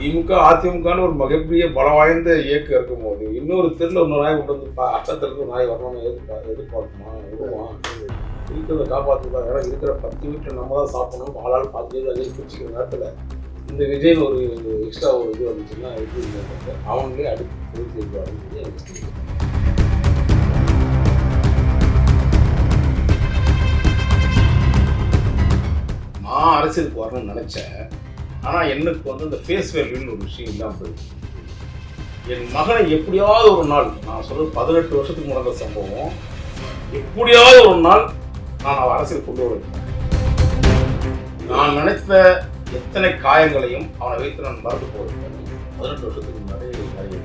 திமுக அதிமுகன்னு ஒரு மிகப்பெரிய பலம் வாய்ந்த இயக்கம் இருக்கும்போது இன்னொரு தெருல இன்னொரு நாய் கொண்டு வந்து அட்டத்திலிருந்து நாய் வரணும்னு எதிர்பார்க்க எதிர்பார்க்குமா? விடுவான் இருக்கிறத காப்பாற்றுதான் ஏன்னா இருக்கிற பத்து வீட்டில் நம்ம தான் சாப்பிடணும். ஆளால் பார்த்து அதே பிடிச்சிக்கிற நேரத்தில் இந்த விஜய் ஒரு எக்ஸ்ட்ரா ஒரு இது வந்துச்சுன்னா எப்படி அவங்களே அடுத்து போய் செய்வாங்க நான் அரசியலுக்கு வரணும்னு நினச்சேன். ஆனால் எனக்கு வந்து இந்த ஃபேஸ் வேல்யூன்னு ஒரு விஷயம் இல்லாமல் போயிடுச்சு. என் மகனை எப்படியாவது ஒரு நாள் நான் சொல்கிறது பதினெட்டு வருஷத்துக்கு நடந்த சம்பவம். எப்படியாவது ஒரு நாள் நான் அவன் அரசியல் கொண்டு வருவேன் நான் நினைத்த எத்தனை காயங்களையும் அவனை வைத்து நான் மறந்து போகிறேன் பதினெட்டு வருஷத்துக்கு முன்னாடி நிறைய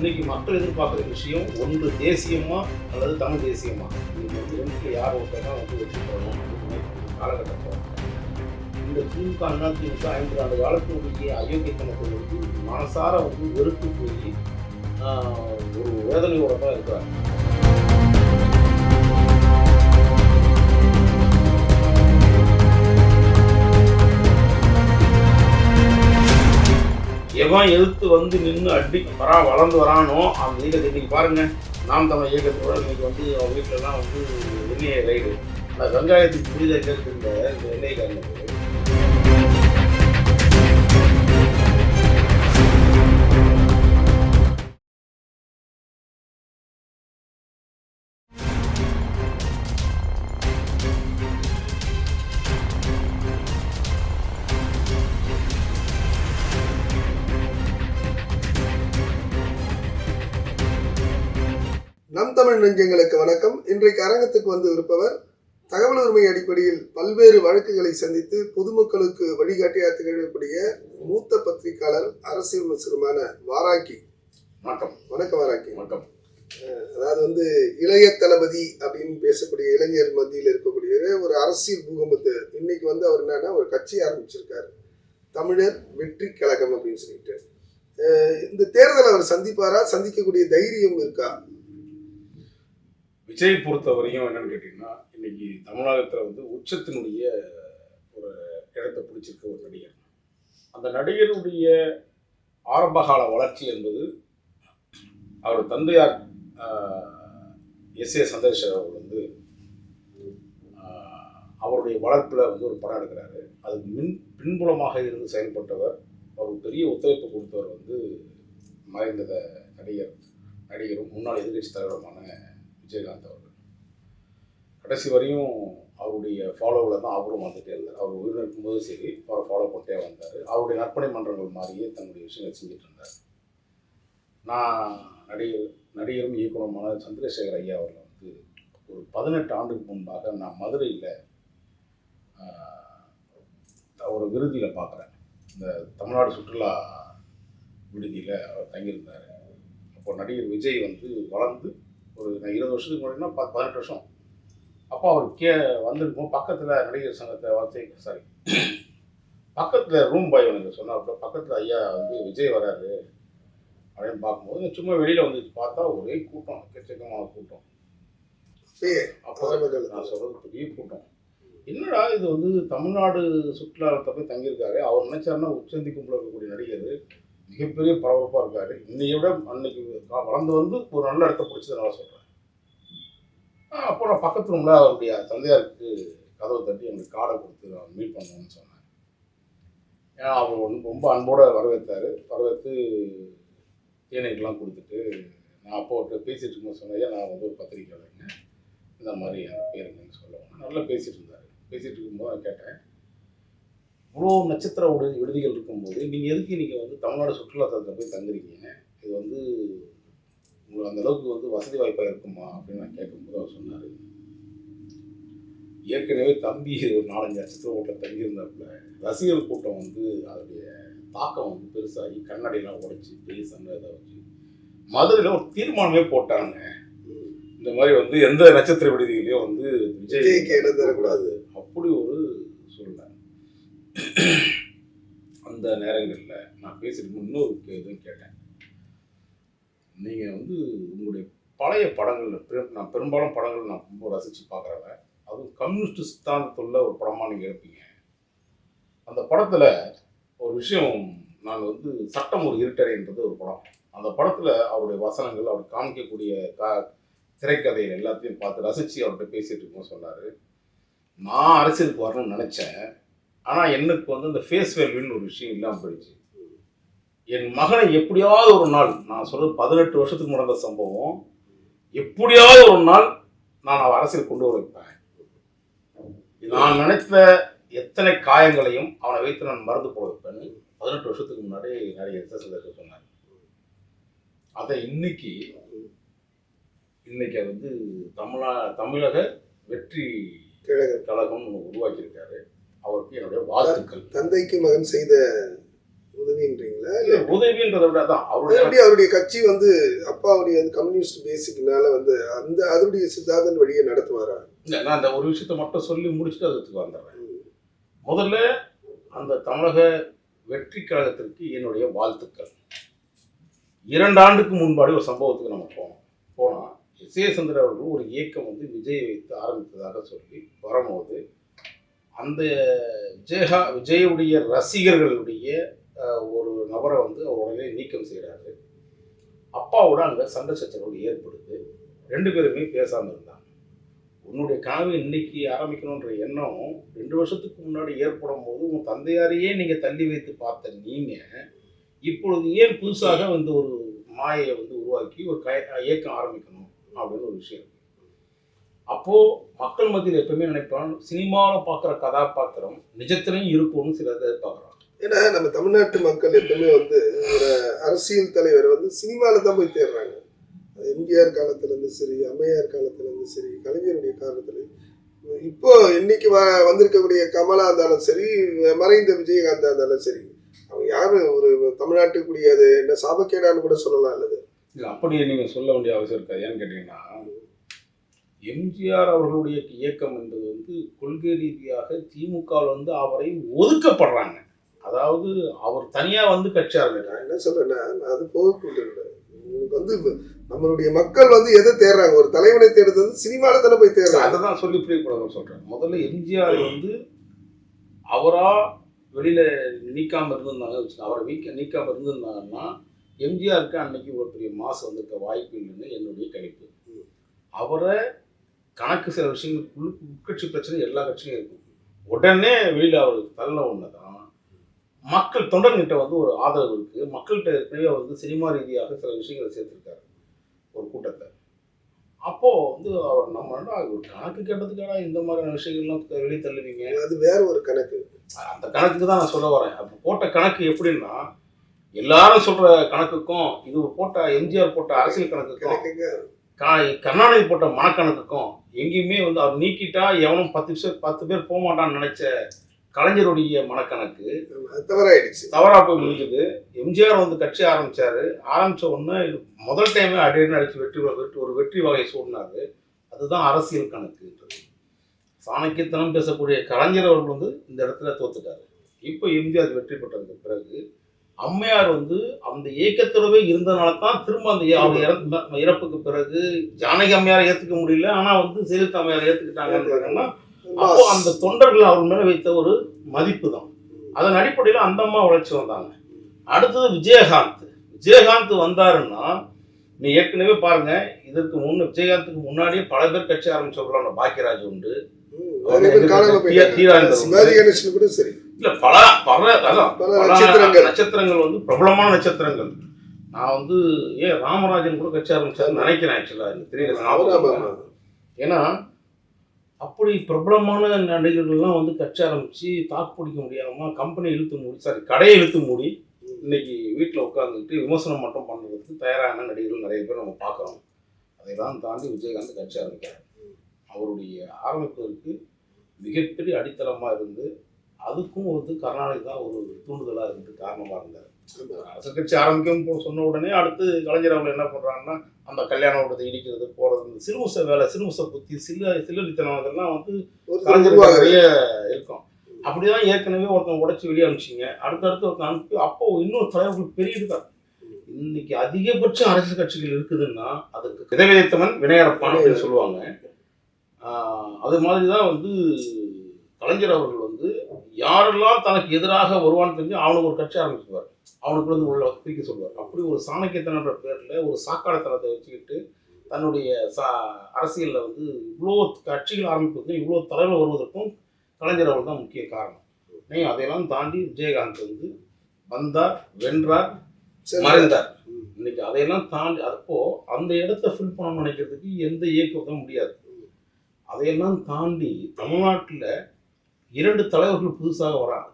இன்னைக்கு மக்கள் எதிர்பார்க்குற விஷயம் ஒன்று தேசியமா அல்லது தமிழ் தேசியமா? இது வந்து யார் ஒருத்தர் வந்து வெற்றி பெறணும் காலகட்டத்தில். இந்த திமுக அதிமுக திமுக ஐம்பது ஆண்டு காலத்தினுடைய அயோக்கியத்தனத்தை வந்து மனசார வந்து வெறுத்து போய் ஒரு வேதனையோட தான் இருக்கிறாங்க. எவன் எழுத்து வந்து நின்று அடி வரா வளர்ந்து வரானோ அந்த இயக்கத்தை இன்னைக்கு பாருங்கள் நாம் தமிழ் இயக்கத்தோட இன்னைக்கு வந்து அவங்க வீட்டிலலாம் வந்து எண்ணெய் ரைடு. அந்த வெங்காயத்துக்கு புரிதல் கேட்கின்ற இந்த எண்ணெய் காரணம். தமிழ் நெஞ்சங்களுக்கு வணக்கம். இன்றைக்கு அரங்கத்துக்கு வந்து இருப்பவர் தகவல் உரிமை அடிப்படையில் பல்வேறு வழக்குகளை சந்தித்து பொதுமக்களுக்கு வழிகாட்டியாக திகழக்கூடிய மூத்த பத்திரிகையாளர் அரசியல் விமர்சனமான வாராக்கி வணக்கம். வணக்கம் வாராக்கி வணக்கம். அதாவது வந்து இளைய தளபதி அப்படின்னு பேசக்கூடிய இளைஞர் மத்தியில் இருக்கக்கூடிய ஒரு அரசியல் பூகம்பத்து. இன்னைக்கு வந்து அவர் என்னன்னா ஒரு கட்சி ஆரம்பிச்சிருக்காரு. தமிழர் வெற்றி கழகம் அப்படின்னு சொல்லிட்டு. இந்த தேர்தலை அவர் சந்திப்பாரா? சந்திக்கக்கூடிய தைரியம் இருக்கா? விஜய் பொறுத்தவரையும் என்னன்னு கேட்டிங்கன்னா இன்னைக்கு தமிழகத்தில் வந்து உச்சத்தினுடைய ஒரு இடத்தை பிடிச்சிருக்க ஒரு நடிகர். அந்த நடிகருடைய ஆரம்பகால வளர்ச்சி என்பது அவர் தந்தையார் எஸ் ஏ சந்திரசேகர் அவர் வந்து அவருடைய வளர்ப்பில் வந்து ஒரு படம் எடுக்கிறாரு. அது மின் பின்புலமாக இருந்து செயல்பட்டவர் அவர் பெரிய ஒத்துழைப்பு கொடுத்தவர் வந்து மறைந்த நடிகர் நடிகரும் முன்னாள் எதிர்கட்சி தலைவருமான விஜயகாந்த் அவர்கள். கடைசி வரையும் அவருடைய ஃபாலோவில் தான் அவரும் வந்துட்டே இருந்தார். அவர் உயிர் இருக்கும்போது சரி அவரை ஃபாலோ பண்ணிட்டே வந்தார். அவருடைய நற்பணி மன்றங்கள் மாதிரியே தன்னுடைய விஷயங்கள் செஞ்சுட்டு இருந்தார். நான் நடிகர் நடிகரும் இயக்குனருமான சந்திரசேகர் ஐயா அவர்கள் வந்து ஒரு பதினெட்டு ஆண்டுக்கு முன்பாக நான் மதுரையில் ஒரு விருதியில் பார்க்குறேன் இந்த தமிழ்நாடு சுற்றுலா விடுதியில் அவர் தங்கியிருந்தார். அப்போ நடிகர் விஜய் வந்து வளர்ந்து ஒரு நான் இருபது வருஷத்துக்கு முன்னாடினா பதினெட்டு வருஷம். அப்போ அவர் கே வந்திருக்கும் பக்கத்தில் நடிகர் சங்கத்தை வார்த்தை சாரி பக்கத்தில் ரூம் பாய் எனக்கு சொன்னாப்புல பக்கத்தில் ஐயா வந்து விஜய் வராரு அப்படின்னு பார்க்கும்போது சும்மா வெளியில் வந்து பார்த்தா ஒரே கூட்டம் எக்கச்சக்கமான கூட்டம். அப்போ. நான் சொல்கிறது பெரிய கூட்டம். என்னடா இது வந்து தமிழ்நாடு சுற்றுலாவில் போய் தங்கியிருக்காரு? அவர் நினைச்சாருன்னா உச்சந்தி கும்பல இருக்கக்கூடிய நடிகர். மிகப்பெரிய பரபரப்பாக இருக்காரு. இன்னையை விட அன்னைக்கு வளர்ந்து வந்து ஒரு நல்ல இடத்த பிடிச்சதுனால சொல்கிறேன் அப்போ நான் பக்கத்து ரூமில் அவருடைய தந்தையாருக்கு கதவை தட்டி எனக்கு கார்டை கொடுத்து நான் மீட் பண்ணணும்னு சொன்னேன். ஏன்னா அவர் வந்து ரொம்ப அன்போடு வரவேற்றார். வரவேற்று தேநீர்லாம் கொடுத்துட்டு நான் அப்போ அவர்கிட்ட பேசிகிட்டு இருக்கும்போது சொன்னேன் நான் வந்து ஒரு பத்திரிக்கையாளருங்க. இந்த மாதிரி அந்த பேருங்கன்னு சொல்லுவாங்க நல்லா பேசிகிட்டு இருந்தார். பேசிகிட்டு இருக்கும்போது நான் கேட்டேன் இவ்வளோ நட்சத்திர விடு விடுதிகள் இருக்கும்போது நீங்கள் எதுக்கு நீங்கள் வந்து தமிழ்நாடு சுற்றுலாத்தலத்தில் போய் தங்குறீங்க? இது வந்து உங்களுக்கு அந்த அளவுக்கு வந்து வசதி வாய்ப்பாக இருக்குமா? அப்படின்னு நான் கேட்கும்போது அவர் சொன்னார். ஏற்கனவே தம்பி ஒரு நாலஞ்சு நட்சத்திர ஹோட்டலில் தங்கியிருந்தாப்புல ரசிகர் கூட்டம் வந்து அதோடைய தாக்கம் வந்து பெருசாகி கண்ணாடியெல்லாம் உடைச்சி பெரிய சண்டை இதாக வச்சு மதுரையில் ஒரு தீர்மானமே போட்டாங்க. இந்த மாதிரி வந்து எந்த நட்சத்திர விடுதியிலையும் வந்து விஜய்க்கு இடம் தரக்கூடாது. அப்படி ஒரு அந்த நேரங்களில் நான் பேசிட்டு இன்னொரு கே- இதுவும் கேட்டேன். நீங்கள் வந்து உங்களுடைய பழைய படங்கள் பெரும் நான் பெரும்பாலும் படங்கள் நான் ரொம்ப ரசித்து பார்க்குறவன் அதுவும் கம்யூனிஸ்ட் சித்தாந்தத்தில் ஒரு படமாக நீங்கள் எடுப்பீங்க. அந்த படத்தில் ஒரு விஷயம் நாங்கள் வந்து சட்டம் ஒரு இருட்டறைன்றது ஒரு படம். அந்த படத்தில் அவருடைய வசனங்கள் அவர் காமிக்கக்கூடிய கா திரைக்கதைகள் எல்லாத்தையும் பார்த்து ரசித்து அவர்கிட்ட பேசிகிட்டு இருக்கோம் சொன்னார். நான் அரசியலுக்கு வரணும்னு நினச்சேன். ஆனால் எனக்கு வந்து இந்த ஃபேஸ் வேல்யூன்னு ஒரு விஷயம் இல்லாமல் போயிடுச்சு. என் மகனை எப்படியாவது ஒரு நாள் நான் சொல்றது பதினெட்டு வருஷத்துக்கு நடந்த சம்பவம் எப்படியாவது ஒரு நாள் நான் அவன் அரசியல் கொண்டு வர வைப்பேன். நான் நினைத்த எத்தனை காயங்களையும் அவனை வைத்து நான் மறந்து போட வைப்பேன்னு பதினெட்டு வருஷத்துக்கு முன்னாடி நிறைய ரிசர்ச் சொன்னார் அதை இன்னைக்கு இன்னைக்கு வந்து தமிழா தமிழக வெற்றி கழகம். கழகம் உருவாக்கியிருக்காரு. அவருக்கு என்னுடைய வாழ்த்துக்கள். தந்தைக்கு மகன் செய்த உதவின்றீங்களா? இல்ல உதவின்றதை விட அதான் அவருடைய அவருடைய கட்சி வந்து அப்பாவுடைய கம்யூனிஸ்ட் பேசிக்னால வந்து அந்த அதனுடைய சித்தாந்தன் வழியை நடத்துவாரா? இல்ல, நான் அந்த ஒரு விஷயத்த மட்டும் சொல்லி முடிச்சுட்டு அதுக்கு வந்துடுறேன். முதல்ல அந்த தமிழக வெற்றி கழகத்திற்கு என்னுடைய வாழ்த்துக்கள். இரண்டு ஆண்டுக்கு முன்பாடி ஒரு சம்பவத்துக்கு நம்ம போனோம். போனால் சந்திர அவர்கள் ஒரு இயக்கம் வந்து விஜய் வைத்து ஆரம்பித்ததாக சொல்லி வரும்போது அந்த விஜயஹா விஜயுடைய ரசிகர்களுடைய ஒரு நபரை வந்து அவர் உடனே நீக்கம் செய்கிறாரு அப்பாவோட அங்கே சண்டை சச்சரவு ஏற்படுது. ரெண்டு பேருமே பேசாமல் இருந்தாங்க. உன்னுடைய கனவு இன்னைக்கு ஆரம்பிக்கணுன்ற எண்ணம் ரெண்டு வருஷத்துக்கு முன்னாடி ஏற்படும் போது உன் தந்தையாரையே நீங்கள் தள்ளி வைத்து பார்த்த நீங்கள் இப்பொழுது ஏன் புதுசாக வந்து ஒரு மாயையை வந்து உருவாக்கி ஒரு கய இயக்கம் ஆரம்பிக்கணும் அப்படின்னு ஒரு விஷயம் இருக்கு அப்போ மக்கள் மத்தியில் எப்பவுமே நினைப்பான் சினிமாவில் பார்க்குற கதாபாத்திரம் நிஜத்திலையும் இருக்கும்னு சில எதிர்பார்க்குறாங்க. ஏன்னா நம்ம தமிழ்நாட்டு மக்கள் எப்பவுமே வந்து ஒரு அரசியல் தலைவர் வந்து சினிமால தான் போய் தேடுறாங்க. எம்ஜிஆர் காலத்துல இருந்து சரி அம்மையார் காலத்துல இருந்து சரி கலைஞருடைய காலத்துல. இப்போ இன்னைக்கு வ வந்திருக்கக்கூடிய கமலா இருந்தாலும் சரி மறைந்த விஜயகாந்தா இருந்தாலும் சரி அவங்க யாரும் ஒரு தமிழ்நாட்டுக்குரிய அது என்ன சாபக்கேடான்னு கூட சொல்லலாம் அல்லது இல்லை அப்படி நீங்கள் சொல்ல வேண்டிய அவசியம் இருக்காது ஏன்னு கேட்டிங்கன்னா எம்ஜிஆர் அவர்களுடைய இயக்கம் என்பது வந்து கொள்கை ரீதியாக திமுகவில் வந்து அவரை ஒதுக்கப்படுறாங்க. அதாவது அவர் தனியாக வந்து கட்சி ஆரம்பிக்கிறார். என்ன சொல்றேன்னா நான் அது உங்களுக்கு வந்து நம்மளுடைய மக்கள் வந்து எதை தேடுறாங்க? ஒரு தலைவனை தேடுறது வந்து சினிமால தானே போய் தேடுறாங்க. அதை தான் சொல்லி புரியக்கூடாதுன்னு சொல்கிறேன் முதல்ல எம்ஜிஆர் வந்து அவரா வெளியில் நீக்காமல் இருந்திருந்தாங்க. அவரை வீக்க நீக்காமல் இருந்திருந்தாங்கன்னா எம்ஜிஆருக்கு அன்னைக்கு ஒரு பெரிய மாசு வந்திருக்க வாய்ப்பு இல்லைன்னு என்னுடைய கணிப்பு. அவரை கணக்கு சில விஷயங்கள் உட்கட்சி பிரச்சனை எல்லா கட்சியும் இருக்கும் உடனே வெளியில் அவருக்கு தள்ள ஒன்று தான் மக்கள் தொண்டர்கிட்ட வந்து ஒரு ஆதரவு இருக்குது மக்கள்கிட்ட ஏற்கனவே அவர் வந்து சினிமா ரீதியாக சில விஷயங்களை சேர்த்துருக்காரு. ஒரு கூட்டத்தை. அப்போது வந்து அவர் நம்ம ஒரு கணக்கு கேட்டதுக்காக இந்த மாதிரியான விஷயங்கள்லாம் வெளியே தள்ளுவீங்க? அது வேற ஒரு கணக்கு. அந்த கணக்குக்கு தான் நான் சொல்ல வரேன். அப்போ போட்ட கணக்கு எப்படின்னா எல்லாரும் சொல்ற கணக்குக்கும் இது போட்ட எம்ஜிஆர் போட்ட அரசியல் கணக்குக்கும் கருணாநிதி போட்ட மனக்கணக்குக்கும் எங்கேயுமே வந்து அவர் நீக்கிட்டா எவனும் பத்து பேர் பத்து பேர் போக மாட்டான்னு நினைச்ச கலைஞருடைய மனக்கணக்கு தவறாயிடுச்சு. தவறா போய் முடிஞ்சது. எம்ஜிஆர் வந்து கட்சி ஆரம்பிச்சாரு. ஆரம்பிச்ச உடனே இது முதல் டைமே அடின்னு அடிச்சு வெற்றி வெற்றி ஒரு வெற்றி வகை சூடினாரு. அதுதான் அரசியல் கணக்குன்றது சாணக்கியத்தனம் பேசக்கூடிய கலைஞர் அவர்கள் வந்து இந்த இடத்துல தோத்துட்டாரு. இப்போ எம்ஜிஆர் வெற்றி பெற்றதுக்கு பிறகு அம்மையார் வந்து அந்த இயக்கத்தோடவே இருந்தனால தான் திரும்ப அந்த அவங்க இறப்பு இறப்புக்கு பிறகு ஜானகி அம்மையாரை ஏற்றுக்க முடியல. ஆனால் வந்து ஜெயலலிதா அம்மையாரை ஏற்றுக்கிட்டாங்கன்னா அப்போ அந்த தொண்டர்கள் அவர் மேல வைத்த ஒரு மதிப்பு தான் அதன் அடிப்படையில் அந்த அம்மா உழைச்சி வந்தாங்க. அடுத்தது விஜயகாந்த். விஜயகாந்த் வந்தாருன்னா நீ ஏற்கனவே பாருங்க இதற்கு முன்ன விஜயகாந்துக்கு முன்னாடியே பல பேர் கட்சி ஆரம்பிச்சவர்களான பாக்கியராஜ் உண்டு. சரி. இல்ல பல பல அதான் நட்சத்திரங்கள். நட்சத்திரங்கள் வந்து பிரபலமான நட்சத்திரங்கள். நான் வந்து ஏன் ராமராஜன் கூட கட்சி ஆரம்பிச்சாருன்னு நினைக்கிறேன் ஆக்சுவலா எனக்கு தெரியல. ஏன்னா அப்படி பிரபலமான நடிகர்கள்லாம் வந்து கட்சி ஆரம்பிச்சு தாக்கு பிடிக்க முடியாம கம்பெனி இழுத்து மூடி சாரி கடையை இழுத்து மூடி இன்னைக்கு வீட்டில் உட்காந்துக்கிட்டு விமர்சனம் மட்டும் பண்ணுறதுக்கு தயாரான நடிகர்கள் நிறைய பேர் நம்ம பார்க்குறோம். அதை தான் தாண்டி விஜயகாந்த் கட்சி ஆரம்பிக்கிறார். அவருடைய ஆரம்பிப்பதற்கு மிகப்பெரிய அடித்தளமாக இருந்து அதுக்கும் வந்து கருணாநிதி தான் ஒரு தூண்டுதலாக இருந்து காரணமாக இருந்தார். அரசு கட்சி ஆரம்பிக்கும் சொன்ன உடனே அடுத்து கலைஞர் அவங்க என்ன பண்ணுறாங்கன்னா அந்த கல்யாண ஓட்டத்தை இடிக்கிறது போகிறது சிறுமுச வேலை சிறுமுச புத்தி சில்ல சில்லடித்தனம் அதெல்லாம் வந்து. நிறைய இருக்கும். அப்படிதான் ஏற்கனவே ஒருத்தன் உடைச்சி வெளியே அனுப்பிச்சிங்க. அடுத்தடுத்து ஒருத்தன் அனுப்பி அப்போ இன்னொரு தலைவர்கள் பெரிய இதுதான் இன்னைக்கு அதிகபட்ச அரசியல் கட்சிகள் இருக்குதுன்னா அதுக்கு விதவிதைத்தவன் வினையரப்பான் அப்படின்னு சொல்லுவாங்க. அது மாதிரி தான் வந்து கலைஞர் அவர்கள் வந்து யாரெல்லாம் தனக்கு எதிராக வருவான்னு தெரிஞ்சு அவனுக்கு ஒரு கட்சி ஆரம்பிச்சுவார் அவனுக்கு வந்து உள்ள பிரிக்க சொல்லுவார். அப்படி ஒரு சாணக்கியத்தனன்ற பேரில் ஒரு சாக்காடத்தனத்தை வச்சுக்கிட்டு தன்னுடைய சா அரசியலில் வந்து இவ்வளோ கட்சிகள் ஆரம்பிப்பதற்கும் இவ்வளோ தலைவர் வருவதற்கும் கலைஞர் அவர்கள் தான் முக்கிய காரணம். நீ அதையெல்லாம் தாண்டி விஜயகாந்த் வந்து வந்தார் வென்றார். மறைந்தார். இன்னைக்கு அதையெல்லாம் தாண்டி அப்போ அந்த இடத்த ஃபில் பண்ணணும்னு நினைக்கிறதுக்கு எந்த இயக்கத்தும் முடியாது. அதையெல்லாம் தாண்டி தமிழ்நாட்டில் இரண்டு தலைவர்கள் புதுசாக வராங்க.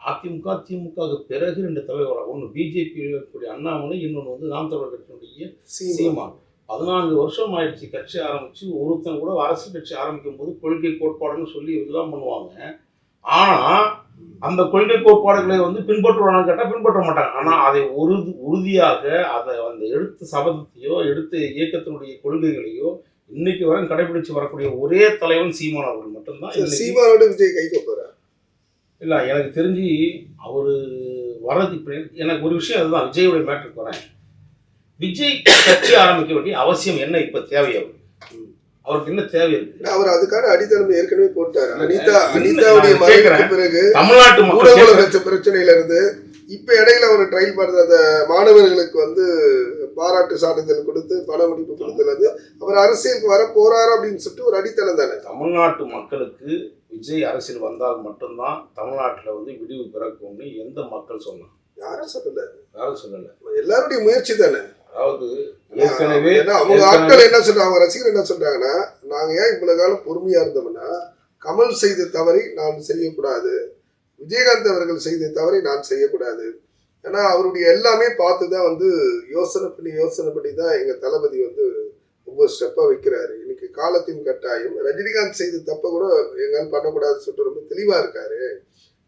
அதிமுக திமுகவுக்கு பிறகு ரெண்டு தலைவர் வராங்க. ஒன்று பிஜேபி இருக்கக்கூடிய அண்ணாமலை இன்னொன்று வந்து நாம் தமிழர் கட்சியினுடைய சீமா சீமான். பதினான்கு வருஷம் ஆயிடுச்சு கட்சி ஆரம்பிச்சு. ஒருத்தன் கூட அரசியல் கட்சி ஆரம்பிக்கும் போது கொள்கை கோட்பாடுன்னு சொல்லி இதெல்லாம் பண்ணுவாங்க. ஆனா அந்த கொள்கை கோட்பாடுகளை வந்து பின்பற்றுவாங்கன்னு கேட்டால் பின்பற்ற மாட்டாங்க. ஆனா அதை உறுதி உறுதியாக அதை அந்த எடுத்த சபதத்தையோ எடுத்த இயக்கத்தினுடைய கொள்கைகளையோ இன்னைக்கு வரை கடைபிடிச்சு வரக்கூடிய ஒரே தலைவன் சீமான் அவர்கள் மட்டும்தான் சீமானோட விஜய் கை கோப்பாரா இல்ல எனக்கு தெரிஞ்சு அவரு வர்றது இப்படி எனக்கு ஒரு விஷயம் அதுதான் விஜயோட மேட்ருக்கு வரேன். விஜய் கட்சி ஆரம்பிக்க வேண்டிய அவசியம் என்ன இப்ப தேவை அவருக்கு? அவருக்கு என்ன தேவை இருக்கு? அவர் அதுக்கான அடித்தளம் ஏற்கனவே போட்டாரு. அனிதா அனிதாவுடைய மறைவுக்கு. பிறகு தமிழ்நாட்டு ஊடக பிரச்சனையில இருந்து இப்ப இடையில ஒரு ட்ரையல் பார்த்த அந்த மாணவர்களுக்கு வந்து பாராட்டு சான்றிதழ் கொடுத்து பண முடிப்பு கொடுத்ததுல இருந்து அவர் அரசியலுக்கு வர போறாரு அப்படின்னு சொல்லிட்டு ஒரு அடித்தளம் தானே? தமிழ்நாட்டு மக்களுக்கு விஜய் அரசியல் வந்தால் மட்டும்தான் தமிழ்நாட்டுல வந்து விடிவு பிறக்கும்னு எந்த மக்கள் சொன்னாங்க யாரும் சொல்லல. யாரும் சொல்லல. எல்லாருடைய முயற்சி தானே? அதாவது ஏற்கனவே அவங்க ஆட்கள் என்ன சொல்றாங்க அவங்க ரசிகர் என்ன சொல்றாங்கன்னா நாங்க ஏன் இவ்வளவு காலம் பொறுமையா இருந்தோம்னா கமல் செய்த தவறை நான் செய்யக்கூடாது. விஜயகாந்த் அவர்கள் செய்த தவறை நான் செய்யக்கூடாது. ஏன்னா அவருடைய எல்லாமே பார்த்து தான் வந்து யோசனை பண்ணி யோசனை பண்ணி தான் எங்க தளபதி வந்து ஒவ்வொரு ஸ்டெப்பா வைக்கிறாரு. இன்னைக்கு காலத்தின் கட்டாயம். ரஜினிகாந்த் செய்த தப்பை கூட எங்கால் பண்ணக்கூடாதுன்னு சொல்லிட்டு ரொம்ப தெளிவா இருக்காரு.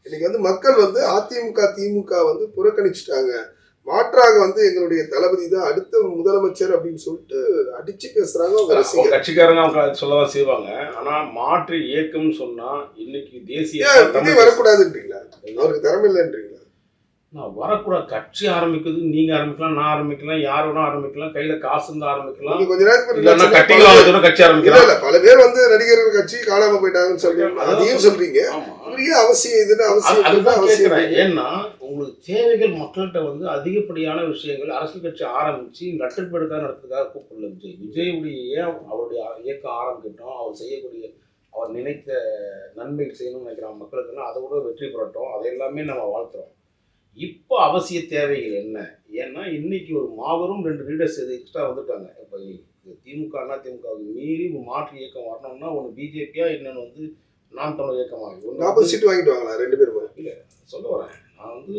இன்னைக்கு வந்து மக்கள் வந்து அதிமுக திமுக வந்து புறக்கணிச்சுட்டாங்க. மாற்றாக வந்து எங்களுடைய தளபதி தான் அடுத்த முதலமைச்சர் அப்படின்னு சொல்லிட்டு அடிச்சு பேசுறாங்க கட்சிக்காரங்க சொல்லதான் செய்வாங்க. ஆனா மாற்று இயக்கம் சொன்னா இன்னைக்கு தேசிய வரக்கூடாதுன்றீங்களா? அவருக்கு திறமை இல்லைன்றீங்களா? நான் வரக்கூடாது. கட்சி ஆரம்பிக்கிறது நீங்க ஆரம்பிக்கலாம் நான் ஆரம்பிக்கலாம் யார் வேணா ஆரம்பிக்கலாம் கையில காசு இருந்தா ஆரம்பிக்கலாம். கொஞ்ச நேரத்துக்கு கட்சி ஆரம்பிக்கலாம். பல பேர் வந்து நடிகர்கள் கட்சி காணாம போயிட்டாங்கன்னு சொல்றீங்க அதையும். சொல்றீங்க. அவசியம் இதுன்னு அவசியம். ஏன்னா உங்களுக்கு தேவைகள் மக்கள்கிட்ட வந்து அதிகப்படியான விஷயங்கள் அரசியல் கட்சி ஆரம்பிச்சு நட்டுப்படுக்காக நடத்துறதுக்காக கூப்பிடல விஜய். விஜயுடைய அவருடைய இயக்கம் ஆரம்பிக்கட்டும் அவர் செய்யக்கூடிய அவர் நினைத்த நன்மை செய்யணும்னு நினைக்கிற மக்களுக்குன்னா அதை கூட வெற்றி பெறட்டும். அதை எல்லாமே நம்ம வாழ்த்துறோம். இப்போ அவசிய தேவைகள் என்ன? ஏன்னா இன்னைக்கு ஒரு மாபெரும் ரெண்டு லீடர்ஸ் இது எக்ஸ்ட்ரா வந்துட்டாங்க. இப்போ திமுக அண்ணா திமுகவுக்கு மீறி மாற்று இயக்கம் வரணும்னா ஒன்று பிஜேபியா இன்னொன்று வந்து நாம் தமிழர் இயக்கமாக ஒன்று நாற்பது சீட் வாங்கிட்டு வாங்களா ரெண்டு பேருமே? சொல்ல வரேன். நான் வந்து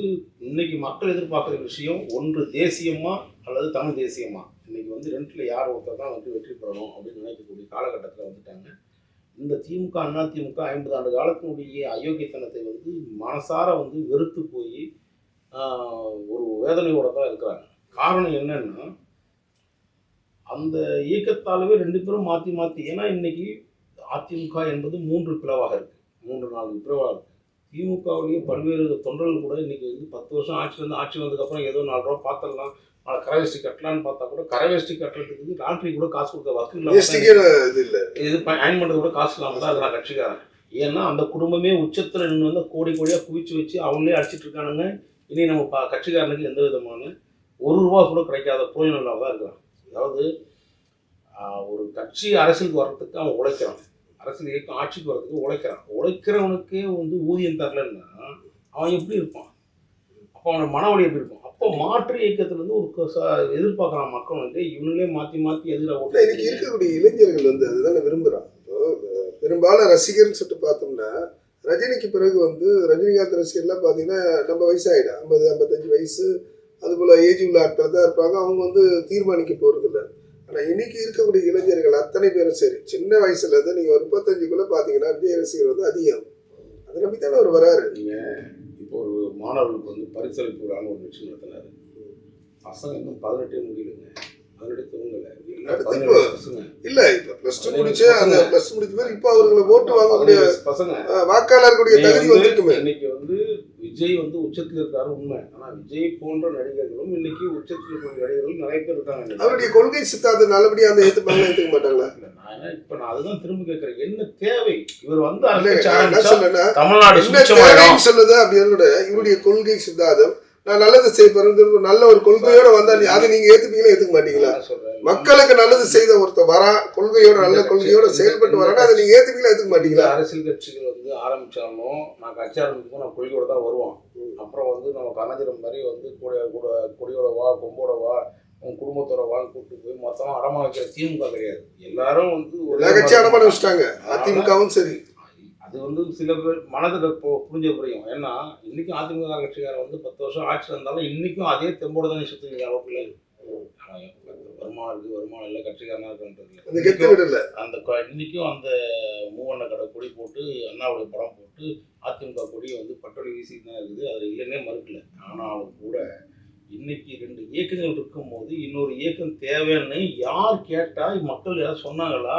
இன்னைக்கு மக்கள் எதிர்பார்க்குற விஷயம் ஒன்று தேசியமா அல்லது தமிழ் தேசியமா? இன்னைக்கு வந்து ரெண்டுல யார் ஒருத்தர் தான் வந்து வெற்றி பெறணும் அப்படின்னு நினைக்கக்கூடிய காலகட்டத்தில் வந்துட்டாங்க. இந்த திமுக அண்ணா திமுக ஐம்பது ஆண்டு காலத்தினுடைய அயோக்கியத்தனத்தை வந்து மனசார வந்து வெறுத்து போய் ஒரு வேதனையோட தான் இருக்கிறாங்க. காரணம் என்னன்னா அந்த இயக்கத்தாலவே ரெண்டு பேரும் மாற்றி மாற்றி ஏன்னா இன்னைக்கு அதிமுக என்பது மூன்று பிளவாக இருக்கு. மூன்று நான்கு பிளவாக இருக்கு. திமுகவுலேயே பல்வேறு தொண்டர்கள் கூட இன்னைக்கு வந்து பத்து வருஷம் ஆட்சி வந்து ஆட்சி வந்ததுக்கப்புறம் ஏதோ நாலு ரூபா பார்த்துடலாம் நாலு கரைவேஷ்டி கட்டலான்னு பார்த்தா கூட கரைவேஷ்டி கட்டுறதுக்கு லாட்ரி கூட காசு கொடுத்த வசதி இல்லாம தான் எஸ்டிக்கே இது இல்ல. இது அயன் பண்ணுறது கூட காசு இல்லாமல் தான் இருக்கிறான் கட்சிக்காரன் ஏன்னா அந்த குடும்பமே உச்சத்தில் நின்று வந்து கோடி கோடியாக குவிச்சு வச்சு அவங்களே அடிச்சிட்டு இருக்கானுங்க. இனி நம்ம ப கட்சிக்காரனுக்கு எந்த விதமான ஒரு ரூபா கூட கிடைக்காத பிரயோஜனம் இல்லாம தான் இருக்கிறான். அதாவது ஒரு கட்சி அரசியலுக்கு வர்றதுக்கு அவன் உழைக்கிறான். அரசியல் இயக்கம் ஆட்சிக்கு வர்றதுக்கு உழைக்கிறான். உழைக்கிறவனுக்கே வந்து ஊதியம் தரலன்னா அவன் எப்படி இருப்பான்? அப்போ அவனோட மனவழி எப்படி இருக்கும்? அப்போ மாற்று இயக்கத்துல இருந்து ஒரு எதிர்பார்க்குறான் மக்கள் வந்து இவங்களே மாற்றி மாற்றி எதிராக இல்ல, இன்னைக்கு இருக்கக்கூடிய இளைஞர்கள் வந்து அதுதானே அஹ், பெரும்பாலும் ரசிகர்னு சொல்லிட்டு பார்த்தோம்னா ரஜினிக்கு பிறகு வந்து ரஜினிகாந்த் ரசிகர்லாம் பார்த்தீங்கன்னா நம்ம வயசாயிடும். ஐம்பது ஐம்பத்தஞ்சு வயசு. அதுபோல் ஏஜ் உள்ள ஆட்கள் தான் இருப்பாங்க. அவங்க வந்து தீர்மானிக்க போகிறது இல்லை ஆனால் இன்னைக்கு இருக்கக்கூடிய இளைஞர்கள் அத்தனை பேரும் சரி. சின்ன வயசுல இருந்து நீங்கள் ஒரு முப்பத்தஞ்சுக்குள்ளே பார்த்தீங்கன்னா விஜய் ரசிகர் வந்து அதிகம். அதை நம்பி தானே அவர் வராரு. நீங்க இப்போ ஒரு மாணவர்களுக்கு வந்து பரிசளிப்பு விழான்னு ஒரு நிகழ்ச்சி நடத்தினாரு. பசங்க இன்னும் பதினெட்டே முடியலங்க. இல்லை இப்போ ப்ளஸ் டூ முடிச்சு அந்த ப்ளஸ் முடிச்ச பேர் இப்போ அவர்களை ஓட்டு வாங்கக்கூடிய பசங்க. வாக்காளர்களுடைய தகுதி வந்து வந்திருக்குமே. இன்னைக்கு வந்து விஜய் வந்து உச்சத்தில் இருக்காரு உண்மை. ஆனா விஜய் போன்ற நடிகர்களும் இன்னைக்கு உச்சத்தில் இருக்கிற நடிகர்கள் நிறைய பேர் இருக்காங்க. இன்னைக்கு. அவருடைய கொள்கை சித்தாந்தம் நல்லபடியா அந்த ஏத்துப்பாங்களா ஏத்துக்க மாட்டாங்களா? இப்ப நான் அதுதான் திரும்ப கேட்கிறேன் என்ன தேவை? இவர் வந்து தமிழ்நாடு சொல்லுது அப்படின்னு இவருடைய கொள்கை சித்தாந்தம் நான் நல்லது செய்ய நல்ல ஒரு கொள்கையோட வந்தா அதை நீங்க ஏத்துப்பீங்களா ஏத்துக்க மாட்டீங்களா? மக்களுக்கு நல்லது செய்த ஒருத்தர் வரா கொள்கையோட நல்ல கொள்கையோட செயல்பட்டு வரானா அதை நீங்க ஏத்துப்பீங்களா ஏத்துக்க மாட்டீங்களா? அரசியல் கட்சிகள் வந்து ஆரம்பிச்சாலும் நான் கட்சி ஆரம்பிக்கும் நான் கொள்கையோட தான் வருவோம் அப்புறம் வந்து நம்ம கனஜரம் மாதிரி வந்து கூட கூட கொடியோட வா கொம்போட வா உன் குடும்பத்தோட வான்னு கூப்பிட்டு போய் மொத்தமா அடமா வைக்கிற திமுக கிடையாது. எல்லாரும் வந்து மாதிரி- அடமான வச்சுட்டாங்க. அதிமுகவும் சரி. அது வந்து சில பேர் மனதில் இப்போ புரிஞ்ச புரியும். ஏன்னா இன்னைக்கும் அதிமுக கட்சிக்காரன் வந்து பத்து வருஷம் ஆட்சி இருந்தாலும் இன்னைக்கும் அதே தெம்போட தானே சுற்றுங்க ரோட்டில் வருமானம் இருக்கு வருமானம் இல்லை கட்சிக்காரனா இருக்குன்றது அந்த விடல. அந்த மூவண்ண கடை கொடி போட்டு அண்ணாவுடைய படம் போட்டு அதிமுக கொடி வந்து பட்டொலி வீசிட்டு தான் இருக்குது. அதில் இல்லைன்னே மறுக்கல. ஆனாலும் கூட இன்னைக்கு ரெண்டு இயக்கங்கள் இருக்கும்போது இன்னொரு இயக்கம் தேவைன்னு யார் கேட்டா மக்கள் யாராவது சொன்னாங்களா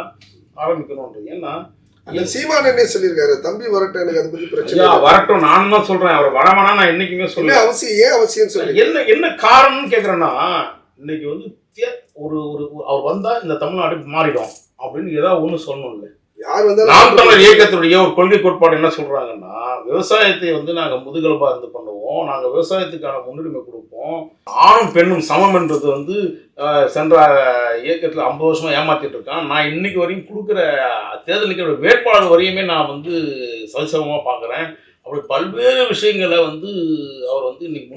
ஆரம்பிக்கணுன்றது ஏன்னா அந்த சீமான் என்ன சொல்லியிருக்காரு தம்பி வரட்டும் எனக்கு அதை பத்தி பிரச்சனை இல்லை. வரட்டும் நான் தான் சொல்றேன். அவர் வரவேணா நான் என்னைக்குமே என்ன சொல்லுவேன் அவசியம் ஏன் அவசியம் சொல்லி? என்ன என்ன காரணம்னு கேக்குறேன்னா இன்னைக்கு வந்து ஒரு ஒரு அவர் வந்தா இந்த தமிழ்நாடு மாறிடும் அப்படின்னு ஏதாவது ஒண்ணு சொல்லணும்ல. யார் நாம் தமிழர் வந்தாலும் இயக்கத்துடைய ஒரு கொள்கை கோட்பாடு என்ன சொல்றாங்கன்னா விவசாயத்தை வந்து நாங்க முதுகெலும்பா இருந்து பண்ணுவோம் நாங்க விவசாயத்துக்கான முன்னுரிமை கொடுப்போம். ஆணும் பெண்ணும் சமம் என்றது வந்து சென்ற இயக்கத்துல ஐம்பது வருஷமா ஏமாத்திட்டு இருக்கான். நான் இன்னைக்கு வரையும் கொடுக்குற தேர்தல் நிற்கிற வேட்பாளர் வரையுமே நான் வந்து சரிசமமா பாக்குறேன். அப்படி பல்வேறு விஷயங்களை வந்து அவர் வந்து இன்னைக்கு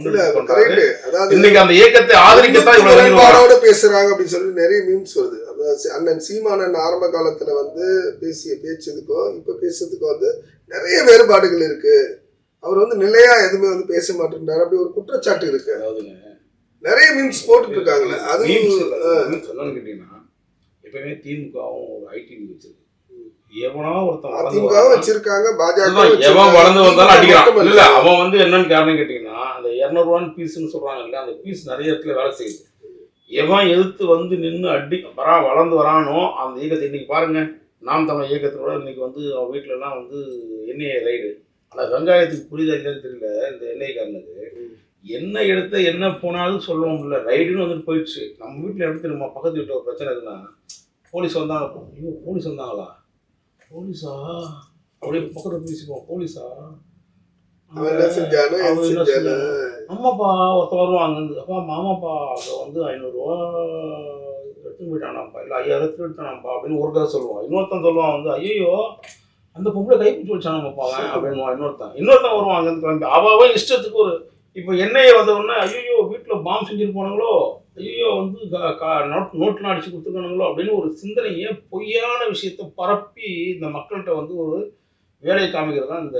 அதாவது இன்னைக்கு அந்த இயக்கத்தை ஆதரிக்கத்தான் பேசுறாங்க அப்படின்னு சொல்லி நிறைய மீம்ஸ் வருது. அண்ணன் சீமானன் ஆரம்ப காலத்துல வந்து பேசிய பேச்சதுக்கும் இப்ப பேசுறதுக்கும் வந்து நிறைய வேறுபாடுகள் இருக்கு. அவர் வந்து நிலையா எதுவுமே வந்து பேச மாட்டேன்றாரு. அப்படி ஒரு குற்றச்சாட்டு இருக்கு. நிறைய மீம்ஸ் போட்டுட்டு இருக்காங்களே. அது என்னன்னு கேட்டீங்கன்னா எப்பவுமே திமுகவும் ஒரு ஐடி வச்சிருக்கு. எவனோ ஒருத்தன் வரான். வச்சிருக்காங்க பாஜக எவன் வளர்ந்து வந்தாலும் அடிக்கிறான். இல்ல அவன் வந்து என்னன்னு காரணம் கேட்டீங்கன்னா அந்த இருநூறுவான்னு பீஸ்னு சொல்றாங்க இல்ல அந்த பீஸ் நிறைய இடத்துல வேலை செய்யுது. எவன் எதிர்த்து வந்து நின்று அடி வரா வளர்ந்து வரானோ அந்த இயக்கத்தை இன்றைக்கி பாருங்கள் நாம் தமிழ் இயக்கத்தோட இன்னைக்கு வந்து அவன் வீட்டிலலாம் வந்து எண்ணெய் ரைடு. ஆனால் வெங்காயத்துக்கு புரியுதா இல்லைன்னு தெரியல இந்த எண்ணெய்க்காரனுக்கு என்ன எடுத்த என்ன போனாலும் சொல்லவும் முடியல ரைடுன்னு வந்துட்டு போயிடுச்சு. நம்ம வீட்டில் எடுத்து நம்ம பக்கத்து வீட்டில் ஒரு பிரச்சனை இருக்குன்னா போலீஸ் வந்தாங்க ஐயோ போலீஸ் வந்தாங்களா? போலீஸா? அப்படியே பக்கத்தில் பேசிப்போம் போலீஸா? ஆமாப்பா ஒருத்தர் வருவாங்க அப்பா மாமாப்பா அதை வந்து ஐநூறுரூவா எடுத்துன்னு போயிட்டானாப்பா. இல்லை ஐயாயிரம் எடுத்து எடுத்தானாப்பா அப்படின்னு ஒரு கதை சொல்லுவான். இன்னொருத்தன் சொல்லுவான் வந்து ஐயோ அந்த பொம்பளை கைப்பிடிச்சு அவன் அப்படின்னு இன்னொருத்தன். இன்னொருத்தன் வருவான் அங்கேருந்து கிளம்பி. அவாவே இஷ்டத்துக்கு ஒரு இப்போ எண்ணெயை வந்த உடனே ஐயோ வீட்டில் பாம்பு செஞ்சுட்டு போனாங்களோ ஐயோ வந்து நோட் நோட்லாம் அடிச்சு கொடுத்துருக்கானுங்களோ அப்படின்னு ஒரு சிந்தனையை பொய்யான விஷயத்தை பரப்பி இந்த மக்கள்கிட்ட வந்து ஒரு வேலையை காமிக்கிறது தான் இந்த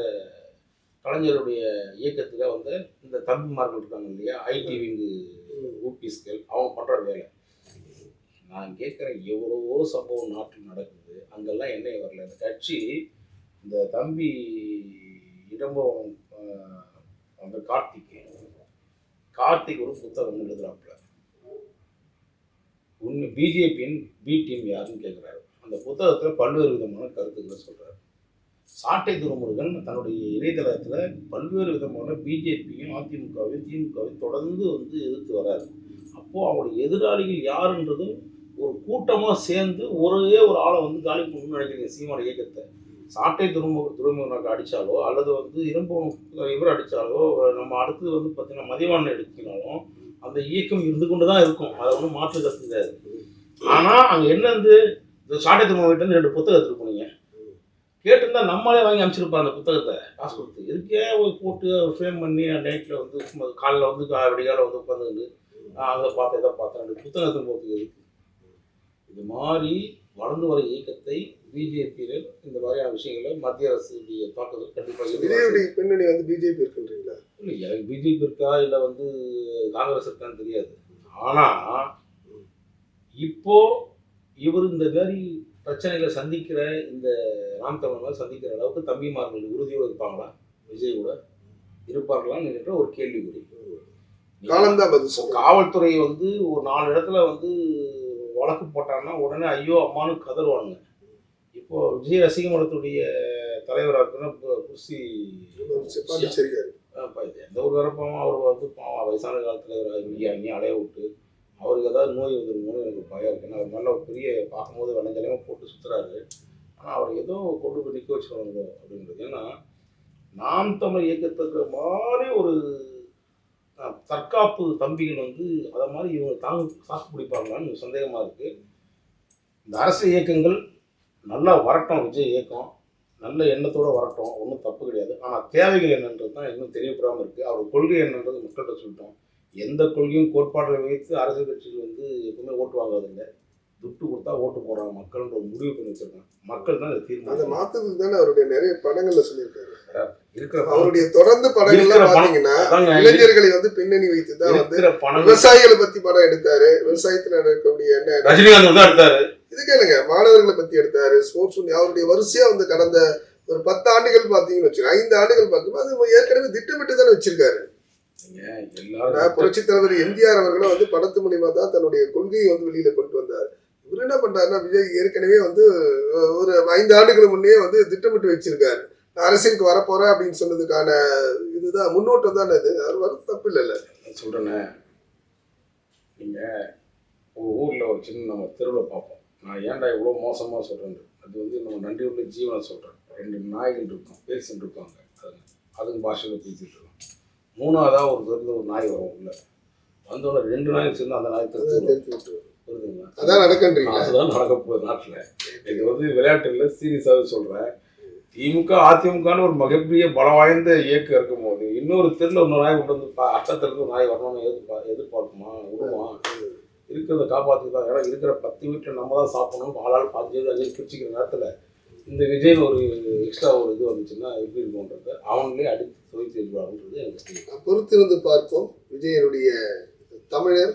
கலைஞருடைய இயக்கத்தில் வந்து இந்த தம்பிமார்கள் இருக்காங்க இல்லையா? ஐடி விங்கு ஊபிஸ்கள் அவன் பண்ணுற வேலை. நான் கேட்குறேன் எவ்வளவோ சம்பவம் நாட்டில் நடக்குது. அங்கெல்லாம் என்ன வரல. இந்த கட்சி இந்த தம்பி இடம்பம் அந்த கார்த்திக் கார்த்திக் ஒரு புத்தகம் எழுதுறாப்புல. உண்மை பிஜேபியின் பி டீம் யாருன்னு கேட்குறாரு அந்த புத்தகத்தில் பல்வேறு விதமான கருத்துக்களை சொல்கிறார் சாட்டை துருமுருகன் தன்னுடைய இணையதளத்தில் பல்வேறு விதமான பிஜேபியும் அதிமுகவையும் திமுகவையும் தொடர்ந்து வந்து எதிர்த்து வராரு. அப்போது அவங்களுடைய எதிராளிகள் யாருன்றதும் ஒரு கூட்டமாக சேர்ந்து ஒரே ஒரு ஆளை வந்து காலி பண்ணணும்னு நினைக்கிறீங்க சீமான இயக்கத்தை. சாட்டை துறைமுக துறைமுகனாக்கு அடித்தாலோ அல்லது வந்து இரும்பு இவர் அடித்தாலோ நம்ம அடுத்தது வந்து பார்த்திங்கன்னா மதிவான எடுத்தினாலும் அந்த இயக்கம் இருந்து கொண்டு தான் இருக்கும். அதை ஒன்றும் மாற்று கருத்து கிடையாது. ஆனால் அங்கே என்ன வந்து இந்த சாட்டை துறைமுகிட்ட ரெண்டு புத்தகம் எடுத்துட்டு போனீங்க. கேட்டிருந்தா நம்மளே வாங்கி அனுப்பிச்சிருப்போம் அந்த புத்தகத்தை. காசு கொடுத்து. எதுக்கே போய் போட்டு ஃப்ரேம் பண்ணி நைட்டில் வந்து சும்மா காலைல வந்து விடிகால வந்து உட்காந்துருந்து அங்கே பார்த்தேன் இதை பார்த்தேன் புத்தகத்தை போட்டு எதுக்கு? இது மாதிரி வளர்ந்து வர இயக்கத்தை பிஜேபியில் இந்த மாதிரியான விஷயங்களை மத்திய அரசுடைய தாக்குதல் கண்டிப்பாக பின்னணி வந்து பிஜேபி இருக்குன்றீங்களா? இல்லை எனக்கு பிஜேபி இருக்கா இல்லை வந்து காங்கிரஸ் இருக்கான்னு தெரியாது. ஆனால் இப்போ இவர் இந்த மாதிரி பிரச்சனைகளை சந்திக்கிற இந்த ராம் தமிழ் சந்திக்கிற அளவுக்கு தம்பிமார்கள் உறுதியோடு இருப்பாங்களா? விஜய் கூட இருப்பார்களான்னு என்கிற ஒரு கேள்விக்குறி. காலம்தான் பதில் காவல்துறை வந்து ஒரு நாலு இடத்துல வந்து வழக்கு போட்டாங்கன்னா உடனே ஐயோ அம்மானு கதறுவானுங்க. இப்போ விஜய் ரசிக மன்றத்துடைய தலைவராக அப்பா இது எந்த ஒரு தரப்பும் அவர் வந்து வயசான காலத்தில் இங்கே அங்கேயும் அலைய விட்டு அவருக்கு ஏதாவது நோய் வந்துருமோன்னு எனக்கு பயம் இருக்கு. ஏன்னா அவர் நல்ல ஒரு பெரிய பார்க்கும்போது வெள்ளஞ்சலையும் போட்டு சுற்றுறாரு ஆனால் அவர் ஏதோ கொண்டு போய் நிற்க வச்சுருவாங்க அப்படின்றது. ஏன்னா நாம் தமிழ் இயக்கத்துக்கு மாதிரி ஒரு தற்காப்பு தம்பிகள் வந்து அதை மாதிரி இவங்க தாங்க சாக்கு பிடிப்பாங்களான்னு சந்தேகமாக இருக்குது இந்த அரசு இயக்கங்கள் நல்லா வரட்டும் விஜய் இயக்கம். நல்ல எண்ணத்தோடு வரட்டும். ஒன்றும் தப்பு கிடையாது. ஆனால் தேவைகள் என்னன்றது தான் இன்னும் தெரியப்படாமல் இருக்குது அவர் கொள்கை என்னன்றது மக்கள்கிட்ட சொல்லிட்டோம். எந்த கொள்கையும் கோட்பாடுகளை வைத்து அரசியல் கட்சிகள் வந்து எப்பவுமே ஓட்டு வாங்குறதில்லை துட்டு கொடுத்தா ஓட்டு போடுறாங்க. மக்கள்ன்ற ஒரு முடிவு பண்ணி வச்சிருக்காங்க. மக்கள் தான் இதை அதை தீர்மானம் மாத்துறதுக்கு தானே அவருடைய நிறைய படங்கள்ல சொல்லியிருக்காரு. இருக்கிற அவருடைய தொடர்ந்து பணம் பாத்தீங்கன்னா இளைஞர்களை வந்து பின்னணி வைத்து தான் வந்து விவசாயிகளை பத்தி படம் எடுத்தாரு. விவசாயத்துல நடக்கக்கூடிய என்ன ரஜினிகாந்த் தான் எடுத்தாரு. இது கேளுங்க மாணவர்களை பத்தி எடுத்தாரு. ஸ்போர்ட்ஸ் அவருடைய வரிசையா வந்து கடந்த ஒரு பத்து ஆண்டுகள் பாத்தீங்கன்னு வச்சுக்கோங்க. ஐந்து ஆண்டுகள் பார்க்கும்போது அது ஏற்கனவே திட்டமிட்டு தானே வச்சிருக்காரு. புரட்சி தலைவர் எம்ஜிஆர் அவர்களும் வந்து படத்து மூலியமா தான் தன்னுடைய கொள்கையை வந்து வெளியில கொண்டு வந்தார். இவர் என்ன பண்றாருன்னா விஜய் ஏற்கனவே வந்து ஒரு ஐந்து ஆண்டுகள் முன்னே வந்து திட்டமிட்டு வச்சிருக்காரு. அரசியலுக்கு வரப்போறேன் அப்படின்னு சொன்னதுக்கான இதுதான் முன்னோட்டம் தானே இது. அவர் வர தப்பு இல்லைல்ல நான் சொல்கிறேனே நீங்கள் ஒரு ஊரில் ஒரு சின்ன நம்ம தெருவில் பார்ப்போம். நான் ஏன்டா இவ்வளோ மோசமாக சொல்கிறேன் அது வந்து நம்ம நன்றி உள்ள ஜீவனை சொல்கிறேன் ரெண்டு நாய்கள் இருக்கும் பேசிட்டு இருப்பாங்க. அதுங்க அதுங்க பாஷையில் பேசிட்டு இருக்கோம் மூணாவதாக ஒரு தெருவில் ஒரு நாய் வரும் உள்ள. வந்தோடனே ரெண்டு நாய் சேர்ந்து அந்த நாய் புரியுதுங்களா அதான் நடக்கன்றீங்க. அதுதான் நடக்க போகுது நாட்டில். இது வந்து விளையாட்டு இல்லை சீரியஸாக சொல்கிறேன் திமுக அதிமுகன்னு ஒரு மிகப்பெரிய பலம் வாய்ந்த இயக்கம் இருக்கும்போது இன்னொரு தெருல இன்னொரு நாய் கொண்டு வந்து பா- அட்டத்திற்கு ஒரு நாய் வரணும்னு எதிர்பா எதிர்பார்க்குமா? விடுமா? இருக்கிறத காப்பாற்றிக்கலாம் ஏன்னா இருக்கிற பத்து வீட்டில் நம்ம தான் சாப்பிடணும் ஆளால் பாஞ்சு அஞ்சு பிரிச்சுக்கிற நேரத்தில் இந்த விஜய்னு ஒரு எக்ஸ்ட்ரா ஒரு இது வந்துச்சுன்னா எப்படி இருக்கும்ன்றது அவங்களே அடித்து துவைத்து இருப்பாங்கன்றது எனக்கு பொறுத்திருந்து பார்ப்போம் விஜயனுடைய தமிழர்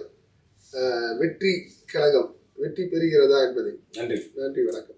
வெற்றி கழகம் வெற்றி பெறுகிறதா என்பதை. நன்றி. நன்றி வணக்கம்.